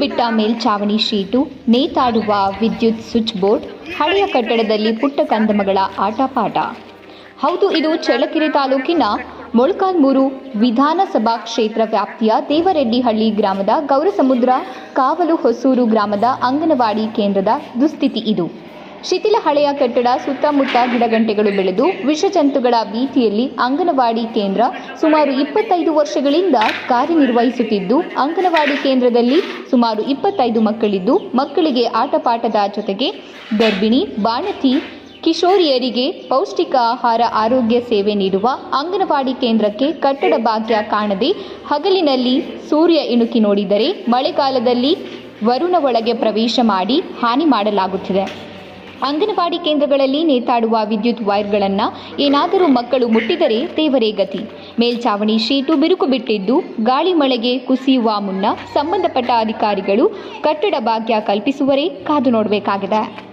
ಬಿಟ್ಟ ಮೇಲ್ಛಾವಣಿ ಶೀಟು, ನೇತಾಡುವ ವಿದ್ಯುತ್ switch board, ಹಳೆಯ ಕಟ್ಟಡದಲ್ಲಿ ಪುಟ್ಟ ಕಂದಮಗಳ ಆಟಪಾಠ. ಹೌದು, ಇದು ಚಳ್ಳಕೆರೆ ತಾಲೂಕಿನ ಮೊಳಕಾಲ್ಮೂರು ವಿಧಾನಸಭಾ ಕ್ಷೇತ್ರ ವ್ಯಾಪ್ತಿಯ ದೇವರೆಡ್ಡಿಹಳ್ಳಿ ಗ್ರಾಮದ ಗೌರಸಮುದ್ರ ಕಾವಲು ಹೊಸೂರು ಗ್ರಾಮದ ಅಂಗನವಾಡಿ ಕೇಂದ್ರದ ದುಸ್ಥಿತಿ ಇದು. ಶಿಥಿಲ ಹಳೆಯ ಕಟ್ಟಡ, ಸುತ್ತಮುತ್ತ ಗಿಡಗಂಟೆಗಳು ಬೆಳೆದು ವಿಷಜಂತುಗಳ ಭೀತಿಯಲ್ಲಿ ಅಂಗನವಾಡಿ ಕೇಂದ್ರ ಸುಮಾರು ಇಪ್ಪತ್ತೈದು ವರ್ಷಗಳಿಂದ ಕಾರ್ಯನಿರ್ವಹಿಸುತ್ತಿದ್ದು, ಅಂಗನವಾಡಿ ಕೇಂದ್ರದಲ್ಲಿ ಸುಮಾರು ಇಪ್ಪತ್ತೈದು ಮಕ್ಕಳಿದ್ದು, ಮಕ್ಕಳಿಗೆ ಆಟಪಾಠದ ಜೊತೆಗೆ ಗರ್ಭಿಣಿ, ಬಾಣತಿ, ಕಿಶೋರಿಯರಿಗೆ ಪೌಷ್ಟಿಕ ಆಹಾರ, ಆರೋಗ್ಯ ಸೇವೆ ನೀಡುವ ಅಂಗನವಾಡಿ ಕೇಂದ್ರಕ್ಕೆ ಕಟ್ಟಡ ಭಾಗ್ಯ ಕಾಣದೆ ಹಗಲಿನಲ್ಲಿ ಸೂರ್ಯ ಇಣುಕಿ ನೋಡಿದರೆ ಮಳೆಗಾಲದಲ್ಲಿ ವರುಣ ಒಳಗೆ ಪ್ರವೇಶ ಮಾಡಿ ಹಾನಿ ಮಾಡಲಾಗುತ್ತಿದೆ. ಅಂಗನವಾಡಿ ಕೇಂದ್ರಗಳಲ್ಲಿ ನೇತಾಡುವ ವಿದ್ಯುತ್ ವೈರ್ಗಳನ್ನು ಏನಾದರೂ ಮಕ್ಕಳು ಮುಟ್ಟಿದರೆ ದೇವರೇ ಗತಿ. ಮೇಲ್ಚಾವಣಿ ಶೀಟು ಬಿರುಕು ಬಿಟ್ಟಿದ್ದು ಗಾಳಿ ಮಳೆಗೆ ಕುಸಿಯುವ ಮುನ್ನ ಸಂಬಂಧಪಟ್ಟ ಅಧಿಕಾರಿಗಳು ಕಟ್ಟಡ ಭಾಗ್ಯ ಕಲ್ಪಿಸುವರೇ ಕಾದು ನೋಡಬೇಕಾಗಿದೆ.